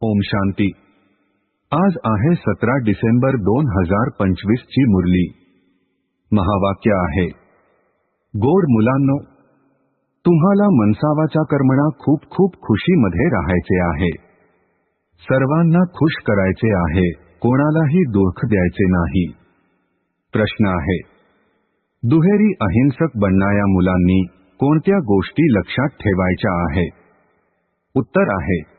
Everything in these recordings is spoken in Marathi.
ओम शांती. आज आहे सतरा डिसेंबर दोन हजार पंचवीस ची मुरली. महावाक्य आहे. गोड मुलांनो तुम्हाला मनसावाच्या कर्मणा खूप खूप खुशीमध्ये राहायचे आहे. सर्वांना खुश करायचे आहे कोणालाही दुःख द्यायचे नाही. प्रश्न आहे. दुहेरी अहिंसक बनणाऱ्या मुलांनी कोणत्या गोष्टी लक्षात ठेवायच्या आहे? उत्तर आहे.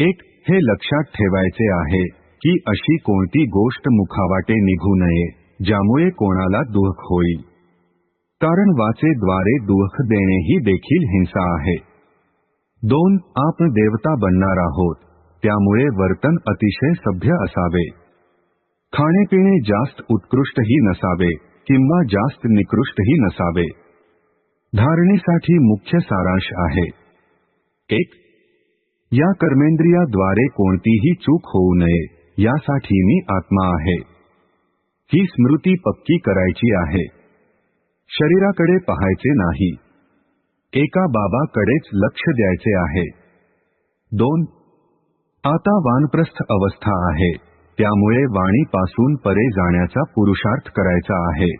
एक हे लक्षात ठेवायचे आहे की अशी कोणती गोष्ट मुखावाटे निघू नये ज्यामुळे कोणाला दुःख होईल. कारण वाचेद्वारे दुःख देणे ही देखील हिंसा आहे. दोन आपण देवता बनणार आहोत त्यामुळे वर्तन अतिशय सभ्य असावे. खाणेपिणे जास्त उत्कृष्टही नसावे किंवा जास्त निकृष्टही नसावे. धारणेसाठी मुख्य सारांश आहे. एक या कर्मेंद्रियाद्वारे कोणतीही चूक होऊ नये यासाठी मी आत्मा आहे. ही स्मृती पक्की करायची आहे. शरीराकडे पाहायचे नाही. एका बाबाकडेच लक्ष द्यायचे आहे. दोन आता वानप्रस्थ अवस्था आहे. त्यामुळे वाणीपासून परे जाण्याचा पुरुषार्थ करायचा आहे.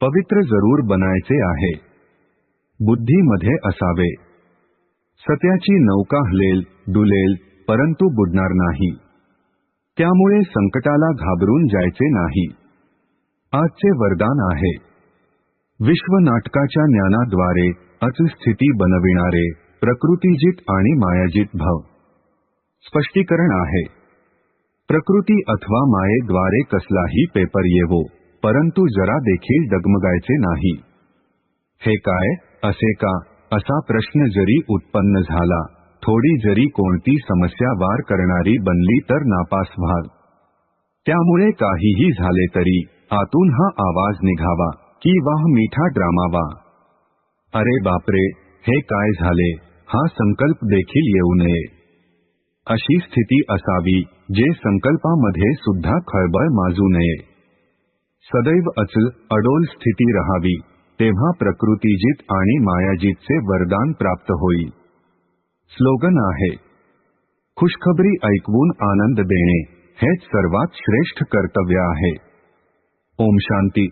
पवित्र जरूर बनायचे आहे. बुद्धीमध्ये असावे. सत्याची नौका हलेल डुलेल परंतु बुडणार नाही. त्यामुळे संकटाला घाबरून जायचे नाही. आजचे वरदान आहे. विश्व नाटकाच्या ज्ञानाद्वारे अचस्थिती बनविणारे प्रकृतीजित आणि मायाजित भव. स्पष्टीकरण आहे. प्रकृती अथवा मायेद्वारे कसलाही पेपर येवो परंतु जरा देखील डगमगायचे नाही. हे काय असे का? असा प्रश्न जरी उत्पन्न झाला थोडी जरी कोणती समस्या वार करणारी बनली तर नापास व्हाल. त्यामुळे काहीही झाले तरी आतून हा आवाज निघावा की वाह मीठा ड्रामा वा अरे बापरे हे काय झाले? हा संकल्प देखील येऊ नये. अशी स्थिती असावी जे संकल्पामध्ये सुद्धा खळबळ माजू नये. सदैव अचल अडोल स्थिती रहावी. तेव्हा प्रकृतीजित आणि मायाजितचे वरदान प्राप्त होईल. स्लोगन आहे खुशखबरी ऐकवून आनंद देणे हेच सर्वात श्रेष्ठ कर्तव्य आहे. ओम शांती.